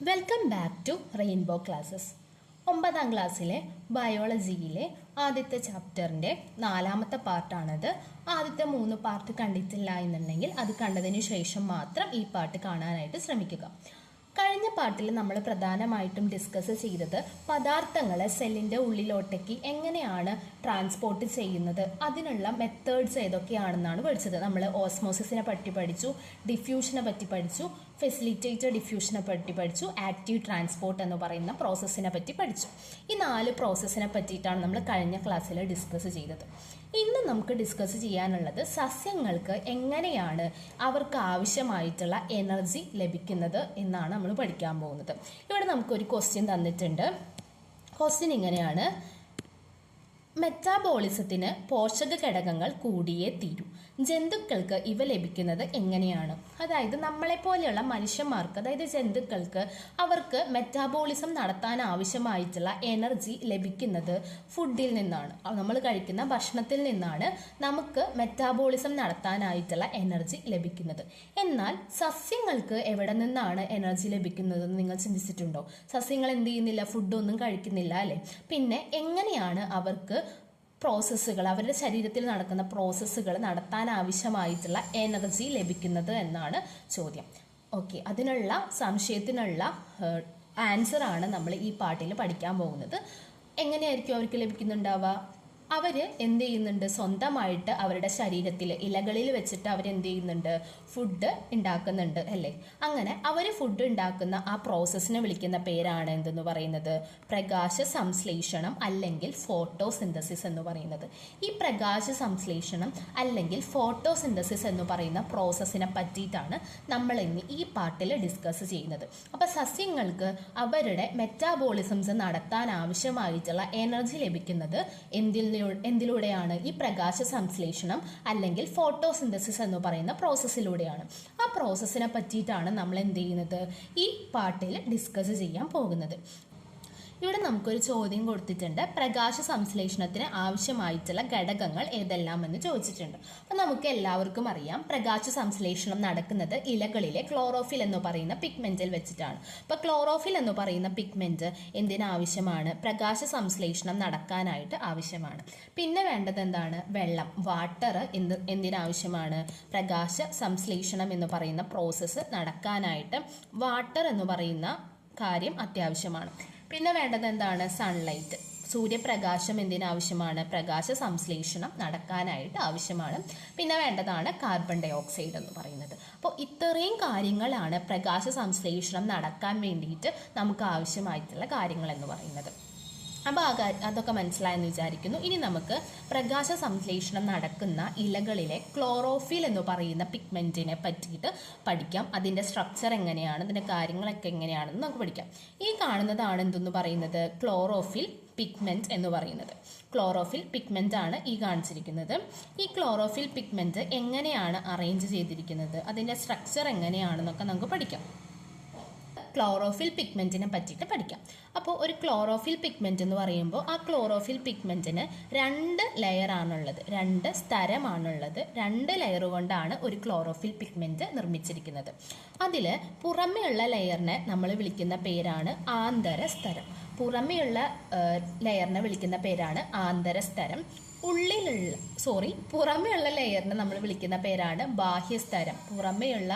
Welcome back to rainbow classes ഒമ്പതാം ക്ലാസ്സിലെ ബയോളജിയിലെ ആദ്യത്തെ ചാപ്റ്ററിന്റെ നാലാമത്തെ പാർട്ടാണത് ആദ്യത്തെ മൂന്ന് പാർട്ട് കണ്ടിട്ടില്ല എന്നുണ്ടെങ്കിൽ അത് കണ്ടതിന് ശേഷം മാത്രം ഈ പാട്ട് കാണാനായിട്ട് ശ്രമിക്കുക. കഴിഞ്ഞ പാട്ടിൽ നമ്മൾ പ്രധാനമായിട്ടും ഡിസ്കസ് ചെയ്തത് പദാർത്ഥങ്ങളെ സെല്ലിന്റെ ഉള്ളിലോട്ടേക്ക് എങ്ങനെയാണ് ട്രാൻസ്പോർട്ട് ചെയ്യുന്നത് അതിനുള്ള മെത്തേഡ്സ് ഏതൊക്കെയാണെന്നാണ് പഠിച്ചത്. നമ്മൾ ഓസ്മോസിസിനെ പറ്റി പഠിച്ചു ഡിഫ്യൂഷനെ പറ്റി പഠിച്ചു ഫെസിലിറ്റേറ്റഡ് ഡിഫ്യൂഷനെ പറ്റി പഠിച്ചു ആക്റ്റീവ് ട്രാൻസ്പോർട്ട് എന്ന് പറയുന്ന പ്രോസസ്സിനെ പറ്റി പഠിച്ചു. ഈ നാല് പ്രോസസ്സിനെ പറ്റിയിട്ടാണ് നമ്മൾ കഴിഞ്ഞ ക്ലാസ്സിൽ ഡിസ്കസ് ചെയ്തത്. ഇന്ന് നമുക്ക് ഡിസ്കസ് ചെയ്യാനുള്ളത് സസ്യങ്ങൾക്ക് എങ്ങനെയാണ് അവർക്ക് ആവശ്യമായിട്ടുള്ള എനർജി ലഭിക്കുന്നത് എന്നാണ് നമ്മൾ പഠിക്കാൻ പോകുന്നത്. ഇവിടെ നമുക്കൊരു ക്വസ്റ്റ്യൻ തന്നിട്ടുണ്ട്. ക്വസ്റ്റ്യൻ ഇങ്ങനെയാണ്. മെറ്റാബോളിസത്തിന് പോഷക ഘടകങ്ങൾ കൂടിയേ തീരൂ. ജന്തുക്കൾക്ക് ഇവ ലഭിക്കുന്നത് എങ്ങനെയാണ്? അതായത് നമ്മളെ പോലെയുള്ള മനുഷ്യന്മാർക്ക് അതായത് ജന്തുക്കൾക്ക് അവർക്ക് മെറ്റാബോളിസം നടത്താൻ ആവശ്യമായിട്ടുള്ള എനർജി ലഭിക്കുന്നത് ഫുഡിൽ നിന്നാണ്. നമ്മൾ കഴിക്കുന്ന ഭക്ഷണത്തിൽ നിന്നാണ് നമുക്ക് മെറ്റാബോളിസം നടത്താനായിട്ടുള്ള എനർജി ലഭിക്കുന്നത്. എന്നാൽ സസ്യങ്ങൾക്ക് എവിടെ നിന്നാണ് എനർജി ലഭിക്കുന്നതെന്ന് നിങ്ങൾ ചിന്തിച്ചിട്ടുണ്ടോ? സസ്യങ്ങൾ എന്ത് ചെയ്യുന്നില്ല? ഫുഡൊന്നും കഴിക്കുന്നില്ല അല്ലേ? പിന്നെ എങ്ങനെയാണ് അവർക്ക് പ്രോസസ്സുകൾ അവരുടെ ശരീരത്തിൽ നടക്കുന്ന പ്രോസസ്സുകൾ നടത്താൻ ആവശ്യമായിട്ടുള്ള എനർജി ലഭിക്കുന്നത് എന്നാണ് ചോദ്യം. ഓക്കെ അതിനുള്ള സംശയത്തിനുള്ള ആൻസറാണ് നമ്മൾ ഈ പാട്ടിൽ പഠിക്കാൻ പോകുന്നത്. എങ്ങനെയായിരിക്കും അവർക്ക് ലഭിക്കുന്നുണ്ടാവുക? അവർ എന്ത് ചെയ്യുന്നുണ്ട്? സ്വന്തമായിട്ട് അവരുടെ ശരീരത്തിൽ ഇലകളിൽ വെച്ചിട്ട് അവർ എന്ത് ചെയ്യുന്നുണ്ട്? ഫുഡ് ഉണ്ടാക്കുന്നുണ്ട് അല്ലേ? അങ്ങനെ അവർ ഫുഡ് ഉണ്ടാക്കുന്ന ആ പ്രോസസ്സിനെ വിളിക്കുന്ന പേരാണ് എന്തെന്ന് പറയുന്നത്? പ്രകാശ സംശ്ലേഷണം അല്ലെങ്കിൽ ഫോട്ടോസിന്തസിസ് എന്ന് പറയുന്നത്. ഈ പ്രകാശ സംശ്ലേഷണം അല്ലെങ്കിൽ ഫോട്ടോസിന്തസിസ് എന്ന് പറയുന്ന പ്രോസസ്സിനെ പറ്റിയിട്ടാണ് നമ്മൾ ഇന്ന് ഈ പാട്ടിൽ ഡിസ്കസ് ചെയ്യുന്നത്. അപ്പോൾ സസ്യങ്ങൾക്ക് അവരുടെ മെറ്റാബോളിസംസ് നടത്താൻ ആവശ്യമായിട്ടുള്ള എനർജി ലഭിക്കുന്നത് എന്തിൽ എന്തിലൂടെയാണ് ഈ പ്രകാശ സംശ്ലേഷണം അല്ലെങ്കിൽ ഫോട്ടോസിന്തസിസ് എന്ന് പറയുന്ന പ്രോസസ്സിലൂടെയാണ്. ആ പ്രോസസ്സിനെ പറ്റിയിട്ടാണ് നമ്മൾ എന്ത് ചെയ്യുന്നത്? ഈ പാട്ടിൽ ഡിസ്കസ് ചെയ്യാൻ പോകുന്നത്. ഇവിടെ നമുക്കൊരു ചോദ്യം കൊടുത്തിട്ടുണ്ട്. പ്രകാശ സംശ്ലേഷണത്തിന് ആവശ്യമായിട്ടുള്ള ഘടകങ്ങൾ ഏതെല്ലാം എന്ന് ചോദിച്ചിട്ടുണ്ട്. അപ്പം നമുക്ക് എല്ലാവർക്കും അറിയാം പ്രകാശ സംശ്ലേഷണം നടക്കുന്നത് ഇലകളിലെ ക്ലോറോഫിൽ എന്ന് പറയുന്ന പിഗ്മെന്റിൽ വെച്ചിട്ടാണ്. അപ്പോൾ ക്ലോറോഫിൽ എന്ന് പറയുന്ന പിഗ്മെന്റ് എന്തിനാവശ്യമാണ് പ്രകാശ സംശ്ലേഷണം നടക്കാനായിട്ട് ആവശ്യമാണ്. പിന്നെ വേണ്ടത് എന്താണ്? വെള്ളം വാട്ടർ എന്ത് എന്തിനാവശ്യമാണ് പ്രകാശ സംശ്ലേഷണം എന്ന് പറയുന്ന പ്രോസസ്സ് നടക്കാനായിട്ട് വാട്ടർ എന്ന് പറയുന്ന കാര്യം അത്യാവശ്യമാണ്. പിന്നെ വേണ്ടത് എന്താണ്? സൺലൈറ്റ് സൂര്യപ്രകാശം എന്തിനാവശ്യമാണ്? പ്രകാശ സംശ്ലേഷണം നടക്കാനായിട്ട് ആവശ്യമാണ്. പിന്നെ വേണ്ടതാണ് കാർബൺ ഡൈ ഓക്സൈഡ് എന്ന് പറയുന്നത്. അപ്പോൾ ഇത്രയും കാര്യങ്ങളാണ് പ്രകാശ സംശ്ലേഷണം നടക്കാൻ വേണ്ടിയിട്ട് നമുക്ക് ആവശ്യമായിട്ടുള്ള കാര്യങ്ങൾ എന്ന് പറയുന്നത്. അപ്പോൾ ആ കാര്യം അതൊക്കെ മനസ്സിലായെന്ന് വിചാരിക്കുന്നു. ഇനി നമുക്ക് പ്രകാശ സംശ്ലേഷണം നടക്കുന്ന ഇലകളിലെ ക്ലോറോഫിൽ എന്ന് പറയുന്ന പിഗ്മെന്റിനെ പറ്റിയിട്ട് പഠിക്കാം. അതിന്റെ സ്ട്രക്ചർ എങ്ങനെയാണ് അതിന്റെ കാര്യങ്ങളൊക്കെ എങ്ങനെയാണെന്ന് നമുക്ക് പഠിക്കാം. ഈ കാണുന്നതാണ് എന്തെന്ന് പറയുന്നത്? ക്ലോറോഫിൽ പിഗ്മെന്റ് എന്ന് പറയുന്നത്. ക്ലോറോഫിൽ പിഗ്മെന്റ് ആണ് ഈ കാണിച്ചിരിക്കുന്നത്. ഈ ക്ലോറോഫിൽ പിഗ്മെന്റ് എങ്ങനെയാണ് അറേഞ്ച് ചെയ്തിരിക്കുന്നത്? അതിന്റെ സ്ട്രക്ചർ എങ്ങനെയാണെന്നൊക്കെ നമുക്ക് പഠിക്കാം. ക്ലോറോഫിൽ പിഗ്മെന്റിനെ പറ്റിയിട്ട് പഠിക്കാം. അപ്പോൾ ഒരു ക്ലോറോഫിൽ പിഗ്മെന്റ് എന്ന് പറയുമ്പോൾ ആ ക്ലോറോഫിൽ പിഗ്മെന്റിന് രണ്ട് ലെയർ ആണുള്ളത്. രണ്ട് സ്ഥരമാണുള്ളത്. രണ്ട് ലെയർ കൊണ്ടാണ് ഒരു ക്ലോറോഫിൽ പിഗ്മെന്റ് നിർമ്മിച്ചിരിക്കുന്നത്. അതിൽ പുറമെയുള്ള ലെയറിനെ നമ്മൾ വിളിക്കുന്ന പേരാണ് ആന്തരസ്തരം പുറമെയുള്ള ലെയറിനെ വിളിക്കുന്ന പേരാണ് ആന്തരസ്തരം ഉള്ളിലുള്ള സോറി പുറമെയുള്ള ലെയറിനെ നമ്മൾ വിളിക്കുന്ന പേരാണ് ബാഹ്യസ്തരം. പുറമെയുള്ള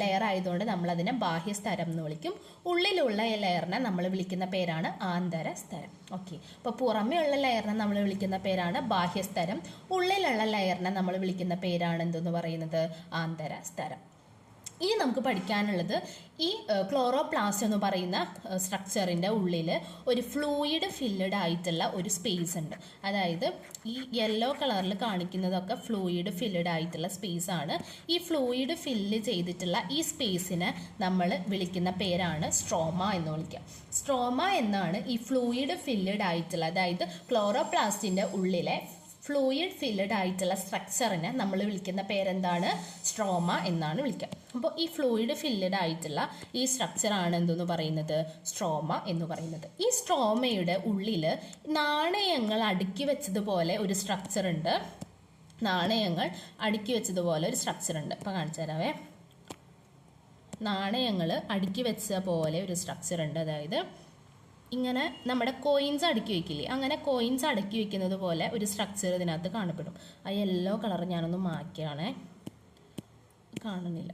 ലെയർ ആയതുകൊണ്ട് നമ്മൾ അതിനെ ബാഹ്യസ്തരം എന്ന് വിളിക്കും. ഉള്ളിലുള്ള ലെയറിനെ നമ്മൾ വിളിക്കുന്ന പേരാണ് ആന്തരസ്തരം. ഓക്കെ അപ്പോൾ പുറമെയുള്ള ലെയറിനെ നമ്മൾ വിളിക്കുന്ന പേരാണ് ബാഹ്യസ്തരം. ഉള്ളിലുള്ള ലെയറിനെ നമ്മൾ വിളിക്കുന്ന പേരാണ് എന്തെന്ന് പറയുന്നത്? ആന്തരസ്തരം. ഇനി നമുക്ക് പഠിക്കാനുള്ളത് ഈ ക്ലോറോപ്ലാസ്റ്റ് എന്ന് പറയുന്ന സ്ട്രക്ചറിന്റെ ഉള്ളിൽ ഒരു ഫ്ലൂയിഡ് ഫില്ലഡ് ആയിട്ടുള്ള ഒരു സ്പേസ് ഉണ്ട്. അതായത് ഈ യെല്ലോ കളറിൽ കാണിക്കുന്നതൊക്കെ ഫ്ലൂയിഡ് ഫില്ലഡ് ആയിട്ടുള്ള സ്പേസ് ആണ്. ഈ ഫ്ലൂയിഡ് ഫില്ല് ചെയ്തിട്ടുള്ള ഈ സ്പേസിനെ നമ്മൾ വിളിക്കുന്ന പേരാണ് സ്ട്രോമ എന്ന് വിളിക്കുക സ്ട്രോമ എന്നാണ് ഈ ഫ്ലൂയിഡ് ഫില്ലഡ് ആയിട്ടുള്ള അതായത് ക്ലോറോപ്ലാസ്റ്റിന്റെ ഉള്ളിലെ ഫ്ലൂയിഡ് ഫില്ലഡ് ആയിട്ടുള്ള സ്ട്രക്ചറിനെ നമ്മൾ വിളിക്കുന്ന പേരെന്താണ്? സ്ട്രോമ എന്നാണ് വിളിക്കുക. അപ്പോൾ ഈ ഫ്ലൂയിഡ് ഫില്ലഡ് ആയിട്ടുള്ള ഈ സ്ട്രക്ചറാണ് എന്തെന്ന് പറയുന്നത്? സ്ട്രോമ എന്ന് പറയുന്നത്. ഈ സ്ട്രോമയുടെ ഉള്ളിൽ നാണയങ്ങൾ അടുക്കി വെച്ചതുപോലെ ഒരു സ്ട്രക്ചർ ഉണ്ട്. നാണയങ്ങൾ അടുക്കി വെച്ചതുപോലെ ഒരു സ്ട്രക്ചർ ഉണ്ട്. ഇപ്പോൾ കാണിച്ചു തരാവേ. നാണയങ്ങൾ അടുക്കി വെച്ച പോലെ ഒരു സ്ട്രക്ചർ ഉണ്ട്. അതായത് ഇങ്ങനെ നമ്മുടെ കോയിൻസ് അടുക്കി വെക്കില്ലേ? അങ്ങനെ കോയിൻസ് അടുക്കി വെക്കുന്നത് പോലെ ഒരു സ്ട്രക്ചർ ഇതിനകത്ത് കാണപ്പെടും. ആ യെല്ലോ കളർ ഞാനൊന്ന് മാറ്റിയാണേ. കാണുന്നില്ല.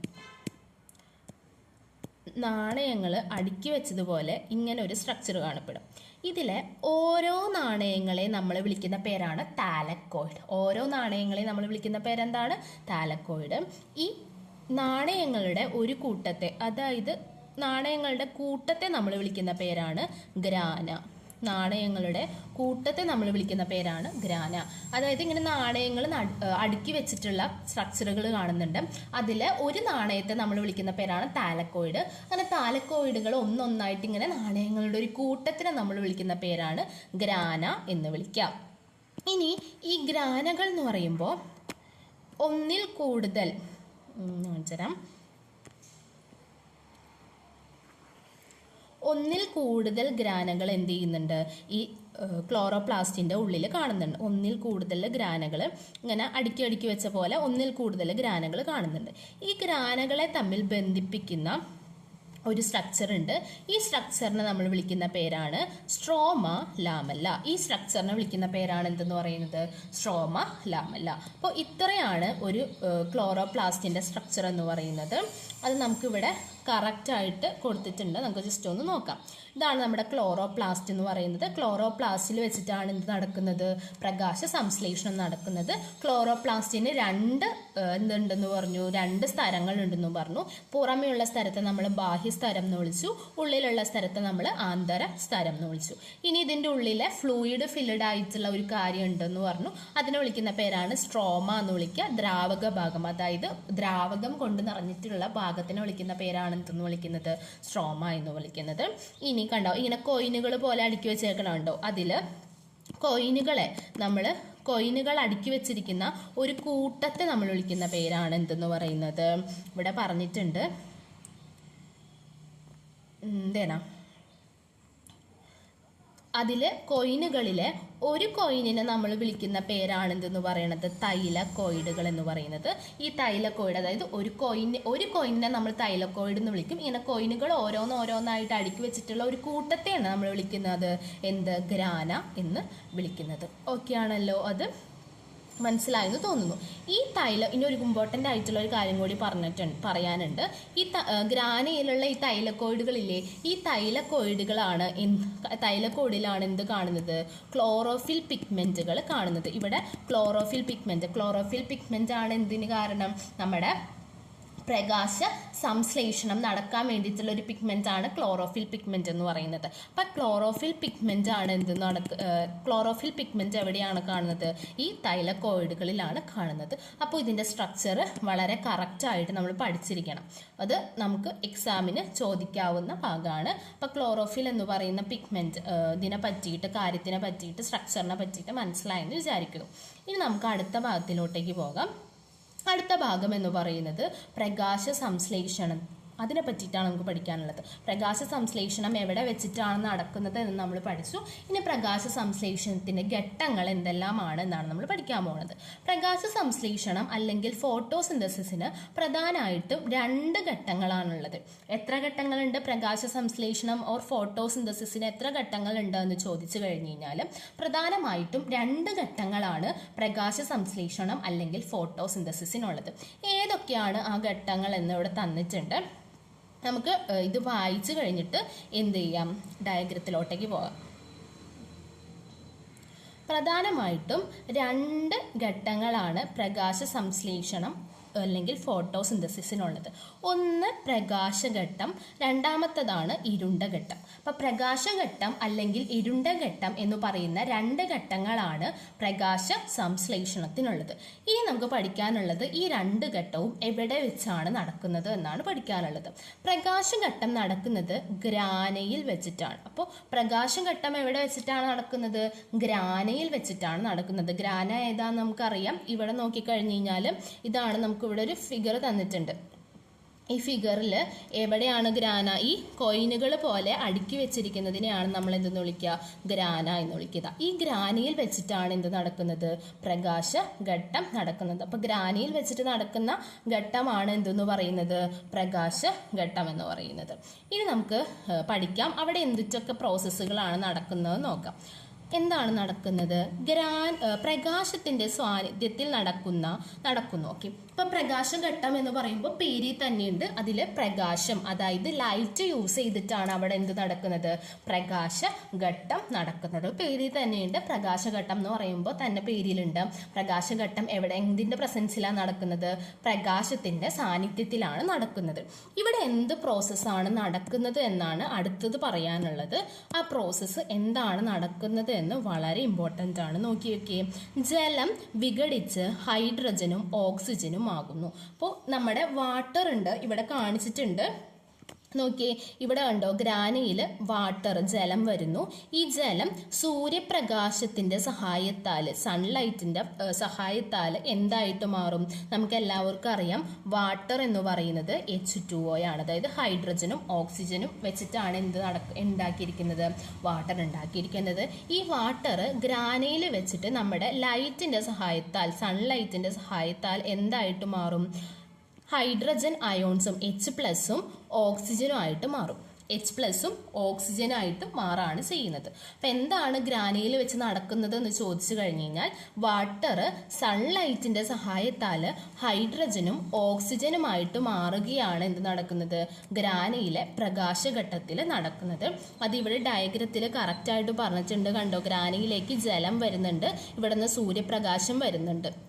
നാണയങ്ങൾ അടുക്കി വെച്ചതുപോലെ ഇങ്ങനെ ഒരു സ്ട്രക്ചർ കാണപ്പെടും. ഇതിലെ ഓരോ നാണയങ്ങളെ നമ്മൾ വിളിക്കുന്ന പേരാണ് താലക്കോയിഡ് ഓരോ നാണയങ്ങളെ നമ്മൾ വിളിക്കുന്ന പേരെന്താണ്? താലക്കോയിഡ് ഈ നാണയങ്ങളുടെ ഒരു കൂട്ടത്തെ അതായത് നാണയങ്ങളുടെ കൂട്ടത്തെ നമ്മൾ വിളിക്കുന്ന പേരാണ് ഗ്രാന. നാണയങ്ങളുടെ കൂട്ടത്തെ നമ്മൾ വിളിക്കുന്ന പേരാണ് ഗ്രാന. അതായത് ഇങ്ങനെ നാണയങ്ങൾ അടുക്കി വെച്ചിട്ടുള്ള സ്ട്രക്ചറുകൾ കാണുന്നുണ്ട്. അതിൽ ഒരു നാണയത്തെ നമ്മൾ വിളിക്കുന്ന പേരാണ് താലക്കോയിഡ്. അങ്ങനെ താലക്കോയിഡുകൾ ഒന്നൊന്നായിട്ട് ഇങ്ങനെ നാണയങ്ങളുടെ ഒരു കൂട്ടത്തിനെ നമ്മൾ വിളിക്കുന്ന പേരാണ് ഗ്രാന എന്ന് വിളിക്കാം. ഇനി ഈ ഗ്രാനകൾ എന്ന് പറയുമ്പോൾ ഒന്നിൽ കൂടുതൽ ഉം, ഞാൻ കാണിച്ചുതരാം ഒന്നിൽ കൂടുതൽ ഗ്രാനകൾ എന്ത് ചെയ്യുന്നുണ്ട്? ഈ ക്ലോറോപ്ലാസ്റ്റിന്റെ ഉള്ളിൽ കാണുന്നുണ്ട്. ഒന്നിൽ കൂടുതൽ ഗ്രാനകൾ ഇങ്ങനെ അടുക്കി അടുക്കി വെച്ച പോലെ ഒന്നിൽ കൂടുതൽ ഗ്രാനകൾ കാണുന്നുണ്ട്. ഈ ഗ്രാനകളെ തമ്മിൽ ബന്ധിപ്പിക്കുന്ന ഒരു സ്ട്രക്ചർ ഉണ്ട്. ഈ സ്ട്രക്ചറിനെ നമ്മൾ വിളിക്കുന്ന പേരാണ് സ്ട്രോമ ലാമല്ല ഈ സ്ട്രക്ചറിനെ വിളിക്കുന്ന പേരാണ് എന്തെന്ന് പറയുന്നത്? സ്ട്രോമ ലാമല്ല അപ്പോൾ ഇത്രയാണ് ഒരു ക്ലോറോപ്ലാസ്റ്റിന്റെ സ്ട്രക്ചർ എന്ന് പറയുന്നത്. അത് നമുക്കിവിടെ കറക്റ്റായിട്ട് കൊടുത്തിട്ടുണ്ട്. നമുക്ക് ജസ്റ്റ് ഒന്ന് നോക്കാം. ഇതാണ് നമ്മുടെ ക്ലോറോപ്ലാസ്റ്റ് എന്ന് പറയുന്നത്. ക്ലോറോപ്ലാസ്റ്റിൽ വെച്ചിട്ടാണ് എന്ത് നടക്കുന്നത്? പ്രകാശ സംശ്ലേഷണം നടക്കുന്നത്. ക്ലോറോപ്ലാസ്റ്റിന് രണ്ട് എന്തുണ്ടെന്ന് പറഞ്ഞു? രണ്ട് സ്ഥലങ്ങളുണ്ടെന്ന് പറഞ്ഞു. പുറമെയുള്ള സ്ഥലത്തെ നമ്മൾ ബാഹ്യസ്ഥരം എന്ന് വിളിച്ചു. ഉള്ളിലുള്ള സ്ഥലത്തെ നമ്മൾ ആന്തര സ്ഥലം എന്ന് വിളിച്ചു. ഇനി ഇതിന്റെ ഉള്ളിലെ ഫ്ലൂയിഡ് ഫില്ലഡ് ആയിട്ടുള്ള ഒരു കാര്യം ഉണ്ടെന്ന് പറഞ്ഞു. അതിനെ വിളിക്കുന്ന പേരാണ് സ്ട്രോമ എന്ന് വിളിക്കുക. ദ്രാവക ഭാഗം. അതായത് ദ്രാവകം കൊണ്ട് നിറഞ്ഞിട്ടുള്ള ഭാഗത്തിനെ വിളിക്കുന്ന പേരാണ് എന്തെന്ന് വിളിക്കുന്നത്? സ്ട്രോമ എന്ന് വിളിക്കുന്നത്. ഇനി കണ്ടോ? ഇങ്ങനെ കോയിനുകൾ പോലെ അടുക്കി വെച്ചേക്കണുണ്ടോ? അതിൽ കോയിനുകളെ നമ്മൾ കോയിനുകൾ അടുക്കി വെച്ചിരിക്കുന്ന ഒരു കൂട്ടത്തെ നമ്മൾ വിളിക്കുന്ന പേരാണ് എന്തെന്ന് പറയുന്നത്. ഇവിടെ പറഞ്ഞിട്ടുണ്ട്. എന്തേനാ അതിൽ കോയിനുകളിൽ ഒരു കോയിനിനെ നമ്മൾ വിളിക്കുന്ന പേരാണ് എന്തെന്ന് പറയുന്നത് തൈലക്കോയിഡുകൾ എന്ന് പറയുന്നത്. ഈ തൈലക്കോയിഡ് അതായത് ഒരു കോയിൻ ഒരു കോയിനിനെ നമ്മൾ തൈലക്കോയിഡ് എന്ന് വിളിക്കും. ഇങ്ങനെ കോയിനുകൾ ഓരോന്ന് ഓരോന്നായിട്ട് അടുക്കി വെച്ചിട്ടുള്ള ഒരു കൂട്ടത്തെയാണ് നമ്മൾ വിളിക്കുന്നത്. എന്ത്? ഗ്രാന എന്ന് വിളിക്കുന്നത്. ഓക്കെ ആണല്ലോ അത്. മനസ്സിലായെന്ന് തോന്നുന്നു. ഈ തൈല ഇനി ഒരു ഇമ്പോർട്ടന്റ് ആയിട്ടുള്ള ഒരു കാര്യം കൂടി പറഞ്ഞിട്ടുണ്ട് പറയാനുണ്ട്. ഈ ഗ്രാനയിലുള്ള ഈ തൈലക്കോയിഡുകളില്ലേ ഈ തൈലക്കോയിഡുകളാണ് തൈലക്കോയിഡിലാണ് എന്ത് കാണുന്നത്? ക്ലോറോഫിൽ പിഗ്മെന്റുകൾ കാണുന്നത്. ഇവിടെ ക്ലോറോഫിൽ പിഗ്മെന്റ് ക്ലോറോഫിൽ പിഗ്മെന്റ് ആണ് എന്തിന് കാരണം? നമ്മുടെ പ്രകാശ സംശ്ലേഷണം നടക്കാൻ വേണ്ടിയിട്ടുള്ള ഒരു പിഗ്മെന്റ് ആണ് ക്ലോറോഫിൽ പിഗ്മെന്റ് എന്ന് പറയുന്നത്. അപ്പൊ ക്ലോറോഫിൽ പിഗ്മെന്റ് ആണ് എന്ത് നടക്ക ക്ലോറോഫിൽ പിഗ്മെന്റ് എവിടെയാണ് കാണുന്നത്? ഈ തൈലക്കോയിഡുകളിലാണ് കാണുന്നത്. അപ്പോൾ ഇതിന്റെ സ്ട്രക്ചർ വളരെ കറക്റ്റ് ആയിട്ട് നമ്മൾ പഠിച്ചിരിക്കണം. അത് നമുക്ക് എക്സാമിന് ചോദിക്കാവുന്ന ഭാഗമാണ് അപ്പോൾ ക്ലോറോഫിൽ എന്ന് പറയുന്ന പിഗ്മെന്റ് ഇതിനെ പറ്റിയിട്ട് കാര്യത്തിനെ പറ്റിയിട്ട് സ്ട്രക്ചറിനെ പറ്റിയിട്ട് മനസ്സിലായെന്ന് വിചാരിക്കുന്നു. ഇനി നമുക്ക് അടുത്ത ഭാഗത്തിലോട്ടേക്ക് പോകാം. അടുത്ത ഭാഗം എന്ന് പറയുന്നത് പ്രകാശ സംശ്ലേഷണം. അതിനെ പറ്റിയിട്ടാണ് നമുക്ക് പഠിക്കാനുള്ളത്. പ്രകാശ സംശ്ലേഷണം എവിടെ വെച്ചിട്ടാണ് നടക്കുന്നത് എന്ന് നമ്മൾ പഠിച്ചു. ഇനി പ്രകാശ സംശ്ലേഷണത്തിന്റെ ഘട്ടങ്ങൾ എന്തെല്ലാമാണ് എന്നാണ് നമ്മൾ പഠിക്കാൻ പോകുന്നത് പ്രകാശ സംശ്ലേഷണം അല്ലെങ്കിൽ ഫോട്ടോസിന്തസിന് പ്രധാനമായിട്ടും രണ്ട് ഘട്ടങ്ങളാണുള്ളത്. എത്ര ഘട്ടങ്ങളുണ്ട് പ്രകാശ സംശ്ലേഷണം ഓർ ഫോട്ടോസിന്തസിന് എത്ര ഘട്ടങ്ങളുണ്ട് എന്ന് ചോദിച്ചു കഴിഞ്ഞു കഴിഞ്ഞാൽ പ്രധാനമായിട്ടും രണ്ട് ഘട്ടങ്ങളാണ് പ്രകാശ സംശ്ലേഷണം അല്ലെങ്കിൽ ഫോട്ടോസിന്തസിസിനുള്ളത്. ഏതൊക്കെയാണ് ആ ഘട്ടങ്ങൾ എന്നിവിടെ തന്നിട്ടുണ്ട്. നമുക്ക് ഇത് വായിച്ചു കഴിഞ്ഞിട്ട് എന്ത് ചെയ്യാം? ഡയഗ്രത്തിലോട്ടേക്ക് പോകാം. പ്രധാനമായിട്ടും രണ്ട് ഘട്ടങ്ങളാണ് പ്രകാശ സംശ്ലേഷണം അല്ലെങ്കിൽ ഫോട്ടോസിന്തസിസിനുള്ളത്. ഒന്ന് പ്രകാശഘട്ടം രണ്ടാമത്തതാണ് ഇരുണ്ട ഘട്ടം അപ്പം പ്രകാശഘട്ടം അല്ലെങ്കിൽ ഇരുണ്ട ഘട്ടം എന്ന് പറയുന്ന രണ്ട് ഘട്ടങ്ങളാണ് പ്രകാശ സംശ്ലേഷണത്തിനുള്ളത്. ഇനി നമുക്ക് പഠിക്കാനുള്ളത് ഈ രണ്ട് ഘട്ടവും എവിടെ വെച്ചാണ് നടക്കുന്നത് എന്നാണ് പഠിക്കാനുള്ളത്. പ്രകാശഘട്ടം നടക്കുന്നത് ഗ്രാനയിൽ വെച്ചിട്ടാണ്. അപ്പോൾ പ്രകാശഘട്ടം എവിടെ വെച്ചിട്ടാണ് നടക്കുന്നത്? ഗ്രാനയിൽ വെച്ചിട്ടാണ് നടക്കുന്നത്. ഗ്രാന ഏതാന്ന് നമുക്കറിയാം. ഇവിടെ നോക്കിക്കഴിഞ്ഞ് കഴിഞ്ഞാൽ ഇതാണ് നമുക്ക് ഇവിടെ ഒരു ഫിഗർ തന്നിട്ടുണ്ട്. ഈ ഫിഗറിൽ എവിടെയാണ് ഗ്രാന? ഈ കോയിനുകൾ പോലെ അടുക്കി വെച്ചിരിക്കുന്നതിനെയാണ് നമ്മൾ എന്തെന്ന് വിളിക്കുക? ഗ്രാന എന്ന് വിളിക്കുക. ഈ ഗ്രാനയിൽ വെച്ചിട്ടാണ് എന്ത് നടക്കുന്നത്? പ്രകാശ ഘട്ടം നടക്കുന്നത്. അപ്പോൾ ഗ്രാനയിൽ വെച്ചിട്ട് നടക്കുന്ന ഘട്ടമാണ് എന്തെന്ന് പറയുന്നത്? പ്രകാശ ഘട്ടം എന്ന് പറയുന്നത്. ഇനി നമുക്ക് പഠിക്കാം. അവിടെ എന്തൊക്കെ പ്രോസസ്സുകളാണ് നടക്കുന്നത് നോക്കാം. എന്താണ് നടക്കുന്നത്? ഗ്രാൻ പ്രകാശത്തിന്റെ സാന്നിധ്യത്തിൽ നടക്കുന്ന നടക്കുന്നു. ഓക്കെ. ഇപ്പൊ പ്രകാശഘട്ടം എന്ന് പറയുമ്പോൾ പേരിൽ തന്നെയുണ്ട്. അതിൽ പ്രകാശം അതായത് ലൈറ്റ് യൂസ് ചെയ്തിട്ടാണ് അവിടെ എന്ത് നടക്കുന്നത്? പ്രകാശ ഘട്ടം നടക്കുന്നത്. പേരിൽ തന്നെയുണ്ട്. പ്രകാശഘട്ടം എന്ന് പറയുമ്പോൾ തന്നെ പേരിലുണ്ട്. പ്രകാശഘട്ടം എവിടെ? എന്തിന്റെ പ്രസൻസിലാണ് നടക്കുന്നത്? പ്രകാശത്തിന്റെ സാന്നിധ്യത്തിലാണ് നടക്കുന്നത്. ഇവിടെ എന്ത് പ്രോസസ്സാണ് നടക്കുന്നത് എന്നാണ് അടുത്തത് പറയാനുള്ളത്. ആ പ്രോസസ്സ് എന്താണ് നടക്കുന്നത് എന്ന് വളരെ ഇമ്പോർട്ടന്റ് ആണ്. നോക്കി ജലം വിഘടിച്ച് ഹൈഡ്രജനും ഓക്സിജനും ആകുന്നു അപ്പോൾ നമ്മുടെ വാട്ടർ ഉണ്ട് ഇവിടെ കാണിച്ചിട്ടുണ്ട്. നോക്കിയേ ഇവിടെ കണ്ടോ ഗ്രാനയിൽ വാട്ടർ ജലം വരുന്നു. ഈ ജലം സൂര്യപ്രകാശത്തിന്റെ സഹായത്താൽ സൺലൈറ്റിന്റെ സഹായത്താൽ എന്തായിട്ട് മാറും? നമുക്ക് എല്ലാവർക്കും അറിയാം വാട്ടർ എന്ന് പറയുന്നത് എച്ച് ടു ഒ ആണ്. അതായത് ഹൈഡ്രജനും ഓക്സിജനും വെച്ചിട്ടാണ് എന്ത് നടക്ക ഉണ്ടാക്കിയിരിക്കുന്നത്? വാട്ടർ ഉണ്ടാക്കിയിരിക്കുന്നത്. ഈ വാട്ടർ ഗ്രാനയിൽ വെച്ചിട്ട് നമ്മുടെ ലൈറ്റിന്റെ സഹായത്താൽ സൺലൈറ്റിന്റെ സഹായത്താൽ എന്തായിട്ട് മാറും? ഹൈഡ്രജൻ അയോൺസും എച്ച് പ്ലസും ഓക്സിജനും ആയിട്ട് മാറും എച്ച് പ്ലസും ഓക്സിജനായിട്ട് മാറാണ് ചെയ്യുന്നത്. അപ്പം എന്താണ് ഗ്രാനയിൽ വെച്ച് നടക്കുന്നത് എന്ന് ചോദിച്ചു കഴിഞ്ഞ് കഴിഞ്ഞാൽ വാട്ടർ സൺലൈറ്റിന്റെ സഹായത്താൽ ഹൈഡ്രജനും ഓക്സിജനുമായിട്ട് മാറുകയാണ് എന്ത് നടക്കുന്നത്? ഗ്രാനയിലെ പ്രകാശഘട്ടത്തിൽ നടക്കുന്നത്. അത് ഇവിടെ ഡയഗ്രത്തിൽ കറക്റ്റായിട്ട് പറഞ്ഞിട്ടുണ്ട് കണ്ടോ? ഗ്രാനയിലേക്ക് ജലം വരുന്നുണ്ട്. ഇവിടെ നിന്ന് സൂര്യപ്രകാശം വരുന്നുണ്ട്.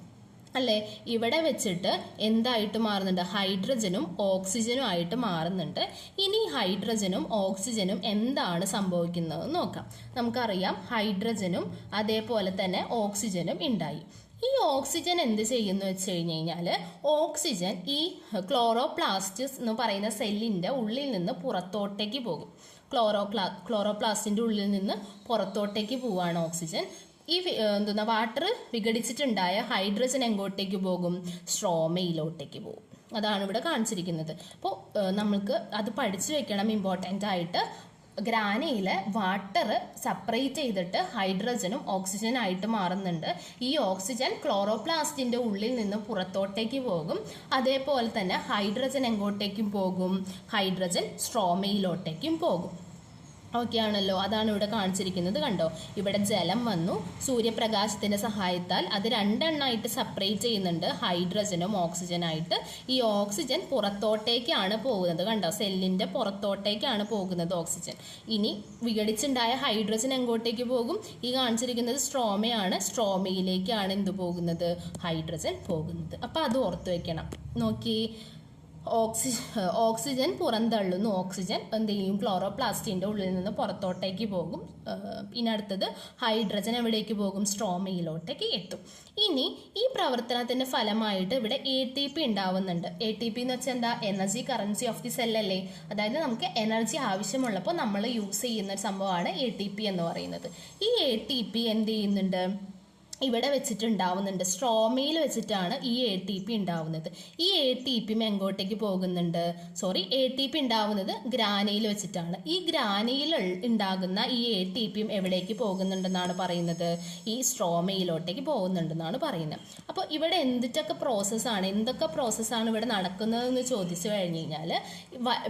അല്ലേ? ഇവിടെ വെച്ചിട്ട് എന്തായിട്ട് മാറുന്നുണ്ട്? ഹൈഡ്രജനും ഓക്സിജനും ആയിട്ട് മാറുന്നുണ്ട്. ഇനി ഹൈഡ്രജനും ഓക്സിജനും എന്താണ് സംഭവിക്കുന്നത് നോക്കാം. നമുക്കറിയാം ഹൈഡ്രജനും അതേപോലെ തന്നെ ഓക്സിജനും ഉണ്ടായി. ഈ ഓക്സിജൻ എന്ത് ചെയ്യുന്നു വെച്ച് കഴിഞ്ഞ് കഴിഞ്ഞാൽ ഓക്സിജൻ ഈ ക്ലോറോപ്ലാസ്റ്റിസ് എന്ന് പറയുന്ന സെല്ലിന്റെ ഉള്ളിൽ നിന്ന് പുറത്തോട്ടേക്ക് പോകും. ക്ലോറോപ്ലാ ക്ലോറോപ്ലാസ്റ്റിന്റെ ഉള്ളിൽ നിന്ന് പുറത്തോട്ടേക്ക് പോവാണ് ഓക്സിജൻ. ഈ എന്താ വാട്ടർ വിഘടിച്ചിട്ടുണ്ടായ ഹൈഡ്രജൻ എങ്ങോട്ടേക്ക് പോകും? സ്ട്രോമയിലോട്ടേക്ക് പോകും. അതാണ് ഇവിടെ കാണിച്ചിരിക്കുന്നത്. അപ്പോൾ നമ്മൾക്ക് അത് പഠിച്ചു വെക്കണം ഇമ്പോർട്ടന്റ് ആയിട്ട്. ഗ്രാനയിലെ വാട്ടർ സെപ്പറേറ്റ് ചെയ്തിട്ട് ഹൈഡ്രജനും ഓക്സിജനായിട്ട് മാറുന്നുണ്ട്. ഈ ഓക്സിജൻ ക്ലോറോപ്ലാസ്റ്റിന്റെ ഉള്ളിൽ നിന്ന് പുറത്തോട്ടേക്ക് പോകും. അതേപോലെ തന്നെ ഹൈഡ്രജൻ എങ്ങോട്ടേക്കും പോകും? ഹൈഡ്രജൻ സ്ട്രോമയിലോട്ടേക്കും പോകും. ഓക്കെ ആണല്ലോ അതാണ് ഇവിടെ കാണിച്ചിരിക്കുന്നത് കണ്ടോ? ഇവിടെ ജലം വന്നു. സൂര്യപ്രകാശത്തിന്റെ സഹായത്താൽ അത് രണ്ടെണ്ണമായിട്ട് സെപ്പറേറ്റ് ചെയ്യുന്നുണ്ട്. ഹൈഡ്രജനും ഓക്സിജനായിട്ട് ഈ ഓക്സിജൻ പുറത്തോട്ടേക്കാണ് പോകുന്നത് കണ്ടോ? സെല്ലിന്റെ പുറത്തോട്ടേക്കാണ് പോകുന്നത് ഓക്സിജൻ ഇനി വിഘടിച്ചുണ്ടായ ഹൈഡ്രജൻ എങ്ങോട്ടേക്ക് പോകും? ഈ കാണിച്ചിരിക്കുന്നത് സ്ട്രോമയാണ് സ്ട്രോമയിലേക്കാണ് എന്ത് പോകുന്നത്? ഹൈഡ്രജൻ പോകുന്നത്. അപ്പോൾ അത് ഓർത്ത് വെക്കണം. നോക്കി ഓക്സി ഓക്സിജൻ പുറന്തള്ളുന്നു. ഓക്സിജൻ എന്ത് ചെയ്യും ക്ലോറോപ്ലാസ്റ്റിന്റെ ഉള്ളിൽ നിന്ന് പുറത്തോട്ടേക്ക് പോകും. ഇനി അടുത്തത് ഹൈഡ്രജൻ എവിടേക്ക് പോകും? സ്ട്രോമയിലോട്ടേക്ക് എത്തും. ഇനി ഈ പ്രവർത്തനത്തിന്റെ ഫലമായിട്ട് ഇവിടെ എ ടി പി ഉണ്ടാവുന്നുണ്ട്. എ ടി പി എന്ന് വെച്ചാൽ എന്താ? എനർജി കറൻസി ഓഫ് ദി സെല്ലല്ലേ അതായത് നമുക്ക് എനർജി ആവശ്യമുള്ളപ്പോൾ നമ്മൾ യൂസ് ചെയ്യുന്ന ഒരു സംഭവമാണ് എ ടി പി എന്ന് പറയുന്നത്. ഈ എ ടി പി എന്ത് ചെയ്യുന്നുണ്ട് ഇവിടെ വെച്ചിട്ട് ഉണ്ടാവുന്നുണ്ട് സ്ട്രോമയിൽ വെച്ചിട്ടാണ് ഈ എ ടി പി ഉണ്ടാവുന്നത്. ഈ എ ടി പി എങ്ങോട്ടേക്ക് പോകുന്നുണ്ട്? സോറി എ ടി പി ഉണ്ടാവുന്നത് ഗ്രാനയിൽ വെച്ചിട്ടാണ്. ഈ ഗ്രാനയിൽ ഉണ്ടാകുന്ന ഈ എ ടി പിയും എവിടേക്ക് പോകുന്നുണ്ടെന്നാണ് പറയുന്നത്? ഈ സ്ട്രോമയിലോട്ടേക്ക് പോകുന്നുണ്ടെന്നാണ് പറയുന്നത്. അപ്പോൾ ഇവിടെ എന്തിട്ടൊക്കെ പ്രോസസ്സാണ് എന്തൊക്കെ പ്രോസസ്സാണ് ഇവിടെ നടക്കുന്നതെന്ന് ചോദിച്ചു കഴിഞ്ഞു കഴിഞ്ഞാൽ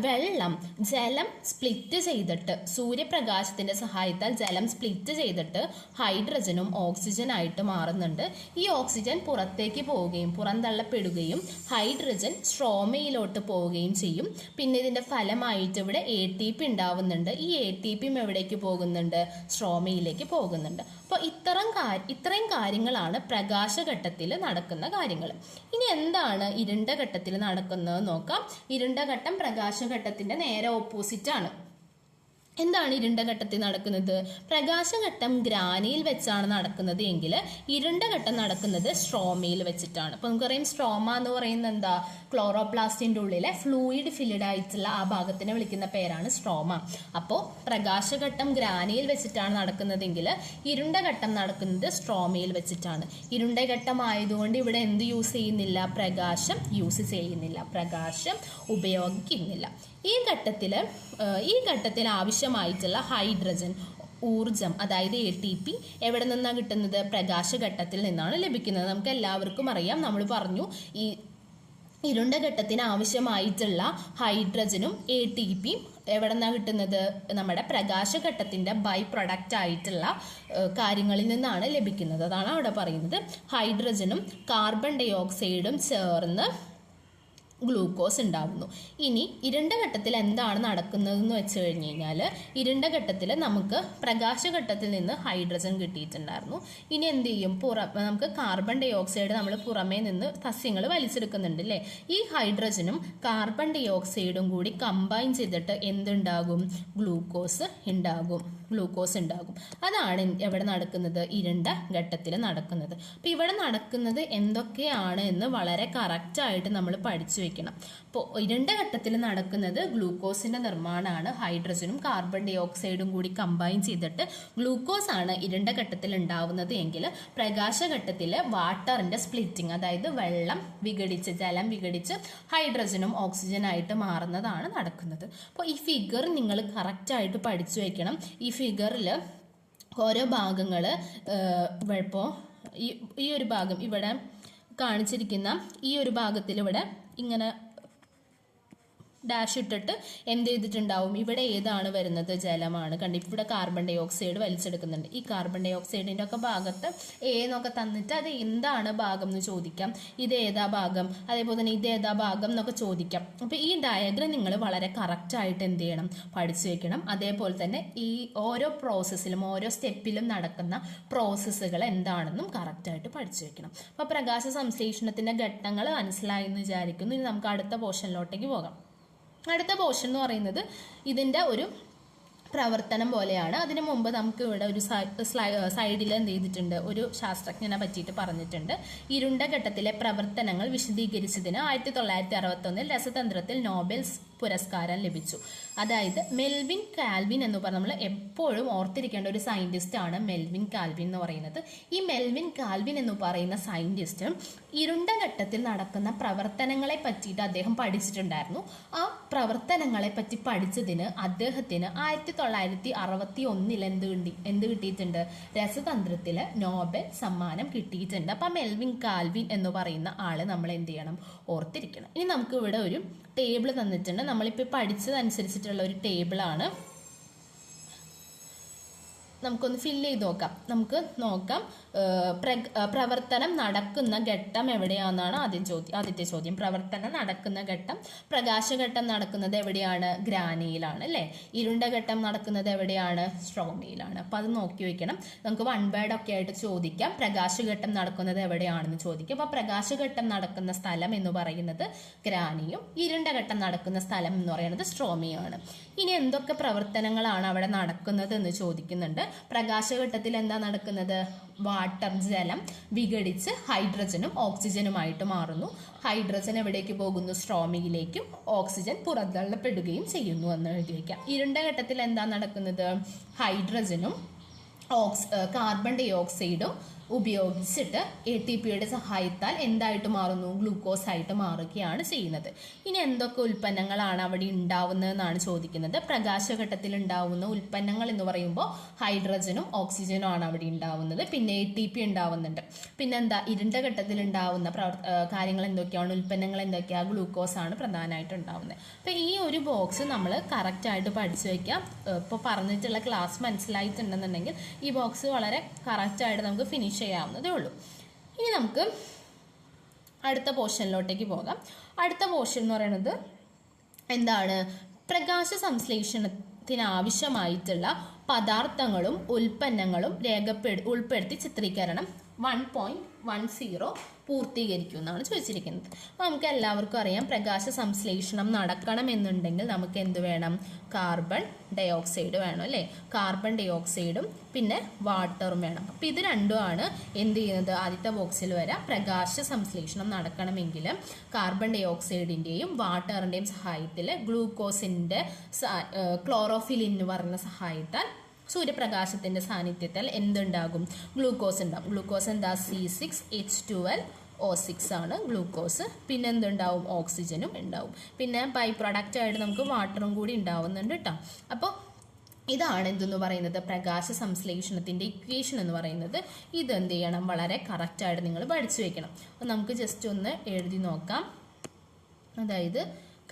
വെള്ളം ജലം സ്പ്ലിറ്റ് ചെയ്തിട്ട് സൂര്യപ്രകാശത്തിന്റെ സഹായത്താൽ ജലം സ്പ്ലിറ്റ് ചെയ്തിട്ട് ഹൈഡ്രജനും ഓക്സിജനായിട്ട് മാറുന്നുണ്ട്. ഈ ഓക്സിജൻ പുറത്തേക്ക് പോവുകയും പുറന്തള്ളപ്പെടുകയും ഹൈഡ്രജൻ സ്ട്രോമയിലോട്ട് പോവുകയും ചെയ്യും. പിന്നെ ഇതിന്റെ ഫലമായിട്ട് ഇവിടെ എ ടി പി ഉണ്ടാവുന്നുണ്ട്. ഈ എ ടി പിയും എവിടേക്ക് പോകുന്നുണ്ട്? സ്ട്രോമയിലേക്ക് പോകുന്നുണ്ട്. അപ്പോൾ ഇത്തരം കാര്യ ഇത്രയും കാര്യങ്ങളാണ് പ്രകാശഘട്ടത്തിൽ നടക്കുന്ന കാര്യങ്ങൾ ഇനി എന്താണ് ഇരുണ്ട ഘട്ടത്തിൽ നടക്കുന്നത് നോക്കാം. ഇരുണ്ട ഘട്ടം പ്രകാശഘട്ടത്തിന്റെ നേരെ ഓപ്പോസിറ്റ് ആണ്. എന്താണ് ഇരുണ്ട ഘട്ടത്തിൽ നടക്കുന്നത്? പ്രകാശഘട്ടം ഗ്രാനിയിൽ വെച്ചാണ് നടക്കുന്നത് എങ്കിൽ ഇരുണ്ട ഘട്ടം നടക്കുന്നത് സ്ട്രോമയിൽ വെച്ചിട്ടാണ്. അപ്പൊ നമുക്കറിയാം സ്ട്രോമ എന്ന് പറയുന്നത് എന്താ? ക്ലോറോപ്ലാസ്റ്റിന്റെ ഉള്ളിലെ ഫ്ലൂയിഡ് ഫിൽഡ് ആയിട്ടുള്ള ആ ഭാഗത്തിനെ വിളിക്കുന്ന പേരാണ് സ്ട്രോമ. അപ്പോൾ പ്രകാശഘട്ടം ഗ്രാനിയിൽ വെച്ചിട്ടാണ് നടക്കുന്നതെങ്കിൽ ഇരുണ്ട ഘട്ടം നടക്കുന്നത് സ്ട്രോമയിൽ വെച്ചിട്ടാണ്. ഇരുണ്ട ഘട്ടം ആയതുകൊണ്ട് ഇവിടെ എന്ത് യൂസ് ചെയ്യുന്നില്ല? പ്രകാശം യൂസ് ചെയ്യുന്നില്ല. പ്രകാശം ഉപയോഗിക്കുന്നില്ല. ഈ ഘട്ടത്തിൽ ഈ ഘട്ടത്തിൽ ആവശ്യമായിട്ടുള്ള ഹൈഡ്രജൻ ഊർജം അതായത് എ ടി പി എവിടെ നിന്നാണ് കിട്ടുന്നത്? പ്രകാശഘട്ടത്തിൽ നിന്നാണ് ലഭിക്കുന്നത്. നമുക്ക് എല്ലാവർക്കും അറിയാം. നമ്മൾ പറഞ്ഞു ഈ ഇരുണ്ട ഘട്ടത്തിന് ആവശ്യമായിട്ടുള്ള ഹൈഡ്രജനും എ ടി പിയും എവിടെ നിന്നാണ് കിട്ടുന്നത്? നമ്മുടെ പ്രകാശഘട്ടത്തിന്റെ ബൈ പ്രൊഡക്റ്റ് ആയിട്ടുള്ള കാര്യങ്ങളിൽ നിന്നാണ് ലഭിക്കുന്നത്. അതാണ് അവിടെ പറയുന്നത്. ഹൈഡ്രജനും കാർബൺ ഡൈ ഓക്സൈഡും ചേർന്ന് ഗ്ലൂക്കോസ് ഉണ്ടാവുന്നു. ഇനി ഇരുണ്ട ഘട്ടത്തിൽ എന്താണ് നടക്കുന്നതെന്ന് വെച്ച് കഴിഞ്ഞ് കഴിഞ്ഞാൽ ഇരുണ്ട ഘട്ടത്തിൽ നമുക്ക് പ്രകാശഘട്ടത്തിൽ നിന്ന് ഹൈഡ്രജൻ കിട്ടിയിട്ടുണ്ടായിരുന്നു. ഇനി എന്ത് ചെയ്യും? പുറ നമുക്ക് കാർബൺ ഡൈ ഓക്സൈഡ് നമ്മൾ പുറമേ നിന്ന് സസ്യങ്ങൾ വലിച്ചെടുക്കുന്നുണ്ട് അല്ലേ ഈ ഹൈഡ്രജനും കാർബൺ ഡൈ ഓക്സൈഡും കൂടി കമ്പൈൻ ചെയ്തിട്ട് എന്തുണ്ടാകും? ഗ്ലൂക്കോസ് ഉണ്ടാകും. ഗ്ലൂക്കോസ് ഉണ്ടാകും. അതാണ് എവിടെ നടക്കുന്നത്? ഇരുണ്ട ഘട്ടത്തിൽ നടക്കുന്നത്. അപ്പം ഇവിടെ നടക്കുന്നത് എന്തൊക്കെയാണ് എന്ന് വളരെ കറക്റ്റായിട്ട് നമ്മൾ പഠിച്ചു വെക്കണം അപ്പോൾ ഇരുണ്ട ഘട്ടത്തിൽ നടക്കുന്നത് ഗ്ലൂക്കോസിന്റെ നിർമ്മാണമാണ്. ഹൈഡ്രജനും കാർബൺ ഡൈ ഓക്സൈഡും കൂടി കമ്പൈൻ ചെയ്തിട്ട് ഗ്ലൂക്കോസ് ആണ് ഇരുണ്ട ഘട്ടത്തിൽ ഉണ്ടാവുന്നത് എങ്കിൽ പ്രകാശഘട്ടത്തിൽ വാട്ടറിന്റെ സ്പ്ലിറ്റിംഗ് അതായത് വെള്ളം വിഘടിച്ച് ജലം വിഘടിച്ച് ഹൈഡ്രജനും ഓക്സിജനായിട്ട് മാറുന്നതാണ് നടക്കുന്നത്. അപ്പോൾ ഈ ഫിഗർ നിങ്ങൾ കറക്റ്റായിട്ട് പഠിച്ചു വയ്ക്കണം ഈ ഫിഗറിൽ ഓരോ ഭാഗങ്ങൾ ഇപ്പോൾ ഈ ഈ ഒരു ഭാഗം ഇവിടെ കാണിച്ചിരിക്കുന്ന ഈ ഒരു ഭാഗത്തിൽ ഇവിടെ ഇങ്ങനെ ഡാഷ് ഇട്ടിട്ട് എന്ത് ചെയ്തിട്ടുണ്ടാവും? ഇവിടെ ഏതാണ് വരുന്നത് ജലമാണ്. കണ്ടി ഇവിടെ കാർബൺ ഡൈ ഓക്സൈഡ് വലിച്ചെടുക്കുന്നുണ്ട്. ഈ കാർബൺ ഡൈ ഓക്സൈഡിന്റെ ഒക്കെ ഭാഗത്ത് എ എന്നൊക്കെ തന്നിട്ട് അത് എന്താണ് ഭാഗം എന്ന് ചോദിക്കാം. ഇത് ഏതാ ഭാഗം? അതേപോലെ തന്നെ ഇത് ഏതാ ഭാഗം എന്നൊക്കെ ചോദിക്കാം. അപ്പോൾ ഈ ഡയഗ്രം നിങ്ങൾ വളരെ കറക്റ്റായിട്ട് എന്ത് ചെയ്യണം? പഠിച്ചു വെക്കണം. അതേപോലെ തന്നെ ഈ ഓരോ പ്രോസസ്സിലും ഓരോ സ്റ്റെപ്പിലും നടക്കുന്ന പ്രോസസ്സുകൾ എന്താണെന്നും കറക്റ്റായിട്ട് പഠിച്ചു വെക്കണം. അപ്പോൾ പ്രകാശ സംശ്ലേഷണത്തിന്റെ ഘട്ടങ്ങൾ മനസ്സിലായി എന്ന് വിചാരിക്കുന്നു. ഇനി നമുക്ക് അടുത്ത പോർഷനിലോട്ടേക്ക് പോകാം. അടുത്ത പോർഷൻ എന്ന് പറയുന്നത് ഇതിന്റെ ഒരു പ്രവർത്തനം പോലെയാണ്. അതിനു മുമ്പ് നമുക്ക് ഇവിടെ ഒരു സൈഡിൽ എന്ത് ചെയ്തിട്ടുണ്ട്? ഒരു ശാസ്ത്രജ്ഞനെ പറ്റിയിട്ട് പറഞ്ഞിട്ടുണ്ട്. ഇരുണ്ട ഘട്ടത്തിലെ പ്രവർത്തനങ്ങൾ വിശദീകരിച്ചതിന് ആയിരത്തി തൊള്ളായിരത്തി അറുപത്തൊന്നിൽ രസതന്ത്രത്തിൽ നോബൽ പുരസ്കാരം ലഭിച്ചു. അതായത് മെൽവിൻ കാൽവിൻ എന്ന് പറഞ്ഞ നമ്മൾ എപ്പോഴും ഓർത്തിരിക്കേണ്ട ഒരു സയന്റിസ്റ്റ് ആണ് മെൽവിൻ കാൽവിൻ എന്ന് പറയുന്നത്. ഈ മെൽവിൻ കാൽവിൻ എന്ന് പറയുന്ന സയന്റിസ്റ്റ് ഇരുണ്ട ഘട്ടത്തിൽ നടക്കുന്ന പ്രവർത്തനങ്ങളെ പറ്റിയിട്ട് അദ്ദേഹം പഠിച്ചിട്ടുണ്ടായിരുന്നു. ആ പ്രവർത്തനങ്ങളെ പറ്റി പഠിച്ചതിന് അദ്ദേഹത്തിന് ആയിരത്തി തൊള്ളായിരത്തി അറുപത്തി ഒന്നിൽ എന്ത് കിട്ടി? എന്ത് കിട്ടിയിട്ടുണ്ട്? രസതന്ത്രത്തിൽ നോബൽ സമ്മാനം കിട്ടിയിട്ടുണ്ട്. അപ്പം മെൽവിൻ കാൽവിൻ എന്ന് പറയുന്ന ആളെ നമ്മൾ എന്ത് ചെയ്യണം? ഓർത്തിരിക്കണം. ഇനി നമുക്ക് ഇവിടെ ഒരു ടേബിൾ തന്നിട്ടുണ്ട്. നമ്മളിപ്പോൾ പഠിച്ചതനുസരിച്ചിട്ടുള്ള ഒരു ടേബിളാണ് നമുക്കൊന്ന് ഫില്ല് ചെയ്ത് നോക്കാം. നമുക്ക് നോക്കാം പ്രവർത്തനം നടക്കുന്ന ഘട്ടം എവിടെയാണെന്നാണ് ആദ്യം ചോദ്യം ആദ്യത്തെ ചോദ്യം. പ്രവർത്തനം നടക്കുന്ന ഘട്ടം പ്രകാശഘട്ടം നടക്കുന്നത് എവിടെയാണ്? ഗ്രാനിയിലാണ് അല്ലേ? ഇരുണ്ട ഘട്ടം നടക്കുന്നത് എവിടെയാണ്? സ്ട്രോമിയിലാണ് അപ്പം അത് നോക്കി വെക്കണം. നമുക്ക് വൺ ബേഡ് ഒക്കെ ആയിട്ട് ചോദിക്കാം. പ്രകാശഘട്ടം നടക്കുന്നത് എവിടെയാണെന്ന് ചോദിക്കും. അപ്പോൾ പ്രകാശഘട്ടം നടക്കുന്ന സ്ഥലം എന്ന് പറയുന്നത് ഗ്രാനിയും ഇരുണ്ട ഘട്ടം നടക്കുന്ന സ്ഥലം എന്ന് പറയുന്നത് സ്ട്രോമിയാണ് ഇനി എന്തൊക്കെ പ്രവർത്തനങ്ങളാണ് അവിടെ നടക്കുന്നത് എന്ന് ചോദിക്കുന്നുണ്ട്. പ്രകാശഘട്ടത്തിൽ എന്താ നടക്കുന്നത്? വാട്ടർ ജലം വിഘടിച്ച് ഹൈഡ്രജനും ഓക്സിജനുമായിട്ട് മാറുന്നു. ഹൈഡ്രജൻ എവിടേക്ക് പോകുന്നു? സ്ട്രോമിയിലേക്കും ഓക്സിജൻ പുറന്തള്ളപ്പെടുകയും ചെയ്യുന്നു എന്ന് എഴുതി ഇരുണ്ട ഘട്ടത്തിൽ എന്താ നടക്കുന്നത്? ഹൈഡ്രജനും ഓക്സ് കാർബൺ ഡൈ ഓക്സൈഡും ഉപയോഗിച്ചിട്ട് എ ടി പിയുടെ സഹായത്താൽ എന്തായിട്ട് മാറുന്നു? ഗ്ലൂക്കോസ് ആയിട്ട് മാറുകയാണ് ചെയ്യുന്നത്. ഇനി എന്തൊക്കെ ഉൽപ്പന്നങ്ങളാണ് അവിടെ ഉണ്ടാവുന്നതെന്നാണ് ചോദിക്കുന്നത്. പ്രകാശഘട്ടത്തിൽ ഉണ്ടാവുന്ന ഉൽപ്പന്നങ്ങൾ എന്ന് പറയുമ്പോൾ ഹൈഡ്രജനും ഓക്സിജനും ആണ് അവിടെ ഉണ്ടാവുന്നത്. പിന്നെ എ ടി പി ഉണ്ടാവുന്നുണ്ട്. പിന്നെ എന്താ? ഇരുണ്ട ഘട്ടത്തിൽ ഉണ്ടാവുന്ന കാര്യങ്ങൾ എന്തൊക്കെയാണ്? ഉൽപ്പന്നങ്ങൾ എന്തൊക്കെയാണ് ഗ്ലൂക്കോസ് ആണ് പ്രധാനമായിട്ട് ഉണ്ടാവുന്നത്. അപ്പം ഈ ഒരു ബോക്സ് നമ്മൾ കറക്റ്റായിട്ട് പഠിച്ചു വയ്ക്കാം ഇപ്പോൾ പറഞ്ഞിട്ടുള്ള ക്ലാസ് മനസ്സിലായിട്ടുണ്ടെന്നുണ്ടെങ്കിൽ ഈ ബോക്സ് വളരെ കറക്റ്റായിട്ട് നമുക്ക് ഫിനിഷ് ചെയ്യാവുന്നതേ ഉള്ളൂ ഇനി നമുക്ക് അടുത്ത പോർഷനിലോട്ടേക്ക് പോകാം. അടുത്ത പോർഷൻ എന്ന് പറയുന്നത് എന്താണ്? പ്രകാശ സംശ്ലേഷണത്തിന് ആവശ്യമായിട്ടുള്ള പദാർത്ഥങ്ങളും ഉൽപ്പന്നങ്ങളും രേഖപ്പെടു ഉൾപ്പെടുത്തി ചിത്രീകരണം. വൺ പോയിന്റ് വൺ സീറോ പൂർത്തീകരിക്കും എന്നാണ് ചോദിച്ചിരിക്കുന്നത്. അപ്പോൾ നമുക്ക് എല്ലാവർക്കും അറിയാം പ്രകാശ സംശ്ലേഷണം നടക്കണമെന്നുണ്ടെങ്കിൽ നമുക്ക് എന്ത് വേണം? കാർബൺ ഡൈ ഓക്സൈഡ് വേണം അല്ലേ? കാർബൺ ഡൈ ഓക്സൈഡും പിന്നെ വാട്ടറും വേണം. അപ്പോൾ ഇത് രണ്ടുമാണ് എന്ത് ചെയ്യുന്നത്? ആദ്യത്തെ ബോക്സിൽ വരാം പ്രകാശ സംശ്ലേഷണം നടക്കണമെങ്കിൽ കാർബൺ ഡൈ ഡയോക്സൈഡിന്റെയും വാട്ടറിന്റെയും സഹായത്തിൽ ഗ്ലൂക്കോസിന്റെ ക്ലോറോഫിലിൻ എന്ന് പറയുന്ന സഹായത്താൽ സൂര്യപ്രകാശത്തിന്റെ സാന്നിധ്യത്തിൽ എന്തുണ്ടാകും? ഗ്ലൂക്കോസ് ഉണ്ടാകും ഗ്ലൂക്കോസ് എന്താ? C six H twelve O six ആണ് ഗ്ലൂക്കോസ്. പിന്നെ എന്തുണ്ടാവും? ഓക്സിജനും ഉണ്ടാവും. പിന്നെ ബൈ പ്രൊഡക്റ്റ് ആയിട്ട് നമുക്ക് വാട്ടറും കൂടി ഉണ്ടാവുന്നുണ്ട് കേട്ടോ അപ്പോൾ ഇതാണ് എന്തെന്ന് പറയുന്നത്? പ്രകാശ സംശ്ലേഷണത്തിന്റെ ഇക്വേഷൻ എന്ന് പറയുന്നത്. ഇത് ചെയ്യണം? വളരെ കറക്റ്റായിട്ട് നിങ്ങൾ പഠിച്ചു വെക്കണം. അപ്പോൾ നമുക്ക് ജസ്റ്റ് ഒന്ന് എഴുതി നോക്കാം. അതായത്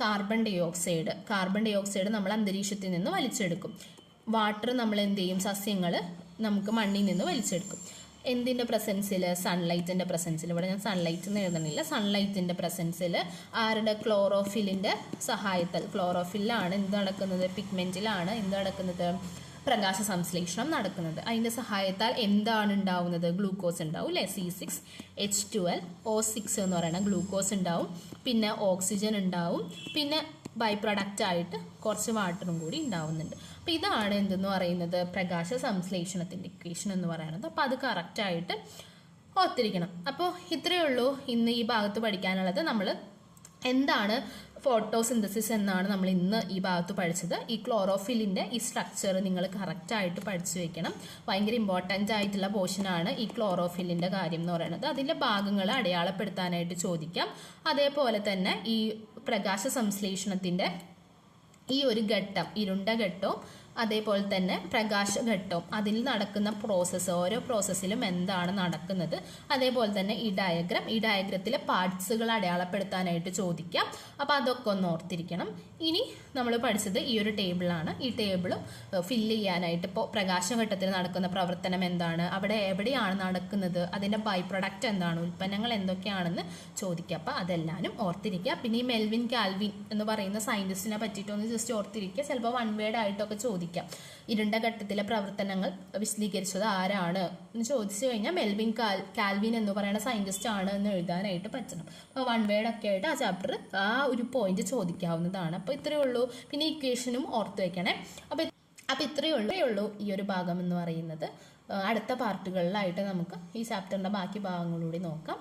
carbon dioxide carbon dioxide നമ്മൾ അന്തരീക്ഷത്തിൽ നിന്ന് വലിച്ചെടുക്കും. വാട്ടർ നമ്മൾ എന്ത് ചെയ്യും സസ്യങ്ങൾ നമുക്ക് മണ്ണിൽ നിന്ന് വലിച്ചെടുക്കും. എന്തിന്റെ പ്രസൻസിൽ സൺലൈറ്റിന്റെ പ്രസൻസിൽ ഇവിടെ ഞാൻ സൺലൈറ്റ് എന്ന് എഴുതണില്ല. സൺലൈറ്റിന്റെ പ്രസൻസിൽ ആരുടെ? ക്ലോറോഫിലിന്റെ സഹായത്താൽ. ക്ലോറോഫിലാണ് എന്ത് നടക്കുന്നത്? പിഗ്മെന്റിലാണ് എന്ത് നടക്കുന്നത്? പ്രകാശ സംശ്ലേഷണം നടക്കുന്നത്. അതിന്റെ സഹായത്താൽ എന്താണ് ഉണ്ടാവുന്നത്? ഗ്ലൂക്കോസ് ഉണ്ടാവും അല്ലേ? C six H twelve O six എന്ന് പറയുന്ന ഗ്ലൂക്കോസ് ഉണ്ടാവും. പിന്നെ ഓക്സിജൻ ഉണ്ടാവും. പിന്നെ ബൈ പ്രൊഡക്റ്റ് ആയിട്ട് കുറച്ച് വാട്ടറും കൂടി ഉണ്ടാവുന്നുണ്ട്. അപ്പോൾ ഇതാണ് എന്തെന്ന് പറയുന്നത് പ്രകാശ സംശ്ലേഷണത്തിന്റെ ഇക്വേഷൻ എന്ന് പറയുന്നത്. അപ്പോൾ അത് കറക്റ്റായിട്ട് ഒത്തിരിക്കണം അപ്പോൾ ഇത്രയേ ഉള്ളൂ. ഇന്ന് ഈ ഭാഗത്ത് പഠിക്കാനുള്ളത്. നമ്മൾ എന്താണ് ഫോട്ടോസിന്തസിസ് എന്നാണ് നമ്മൾ ഇന്ന് ഈ ഭാഗത്ത് പഠിച്ചത്. ഈ ക്ലോറോഫിലിന്റെ ഈ സ്ട്രക്ചർ നിങ്ങൾ കറക്റ്റായിട്ട് പഠിച്ചു വെക്കണം. ഭയങ്കര ഇമ്പോർട്ടന്റ് ആയിട്ടുള്ള പോർഷനാണ് ഈ ക്ലോറോഫിലിന്റെ കാര്യം എന്ന് പറയുന്നത്. അതിന്റെ ഭാഗങ്ങൾ അടയാളപ്പെടുത്താനായിട്ട് ചോദിക്കാം. അതേപോലെ തന്നെ ഈ പ്രകാശ സംശ്ലേഷണത്തിന്റെ ഈ ഒരു ഘട്ടം ഇരുണ്ട ഘട്ടവും അതേപോലെ തന്നെ പ്രകാശഘട്ടവും അതിൽ നടക്കുന്ന പ്രോസസ്സ് ഓരോ പ്രോസസ്സിലും എന്താണ് നടക്കുന്നത്. അതേപോലെ തന്നെ ഈ ഡയഗ്രാം ഈ ഡയഗ്രത്തിലെ പാർട്സുകൾ അടയാളപ്പെടുത്താനായിട്ട് ചോദിക്കാം. അപ്പോൾ അതൊക്കെ ഒന്ന് ഓർത്തിരിക്കണം. ഇനി നമ്മൾ പഠിച്ചത് ഈ ഒരു ടേബിളാണ് ഈ ടേബിളും ഫില്ല് ചെയ്യാനായിട്ട് ഇപ്പോൾ പ്രകാശഘട്ടത്തിൽ നടക്കുന്ന പ്രവർത്തനം എന്താണ്? അവിടെ എവിടെയാണ് നടക്കുന്നത്? അതിന്റെ ബൈ പ്രൊഡക്റ്റ് എന്താണ്? ഉൽപ്പന്നങ്ങൾ എന്തൊക്കെയാണെന്ന് ചോദിക്കുക അപ്പോൾ അതെല്ലാവരും ഓർത്തിരിക്കുക. പിന്നെ ഈ മെൽവിൻ കാൽവിൻ എന്ന് പറയുന്ന സയന്റിസ്റ്റിനെ പറ്റിയിട്ടൊന്ന് ജസ്റ്റ് ഓർത്തിരിക്കുക. ചിലപ്പോൾ വൺ വേഡ് ആയിട്ടൊക്കെ ചോദിക്കാം. ഇരുണ്ട ഘട്ടത്തിലെ പ്രവർത്തനങ്ങൾ വിശദീകരിച്ചത് ആരാണ്? എന്ന് ചോദിച്ചു കഴിഞ്ഞാൽ മെൽവിൻ കാൽ കാൽവിൻ എന്ന് പറയുന്ന സയന്റിസ്റ്റ് ആണ് എന്ന് എഴുതാനായിട്ട് പറ്റണം. അപ്പോൾ വൺ വേർഡ് ഒക്കെ ആയിട്ട് ആ ചാപ്റ്റർ ആ ഒരു പോയിന്റ് ചോദിക്കാവുന്നതാണ്. അപ്പോൾ ഇത്രയേ ഉള്ളൂ. പിന്നെ ഇക്വേഷനും ഓർത്ത് വെക്കണേ. അപ്പോൾ അപ്പോൾ ഇത്രയേ ഉള്ളൂ. ഉള്ളൂ ഈ ഒരു ഭാഗം എന്ന് പറയുന്നത്. അടുത്ത പാർട്ടുകളിലായിട്ട് നമുക്ക് ഈ ചാപ്റ്ററിന്റെ ബാക്കി ഭാഗങ്ങളൂടി നോക്കാം.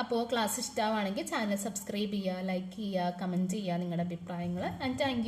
അപ്പോൾ ക്ലാസ് ഇഷ്ടമാണെങ്കിൽ ചാനൽ സബ്സ്ക്രൈബ് ചെയ്യുക ലൈക്ക് ചെയ്യുക കമന്റ് ചെയ്യുക നിങ്ങളുടെ അഭിപ്രായങ്ങൾ. And thank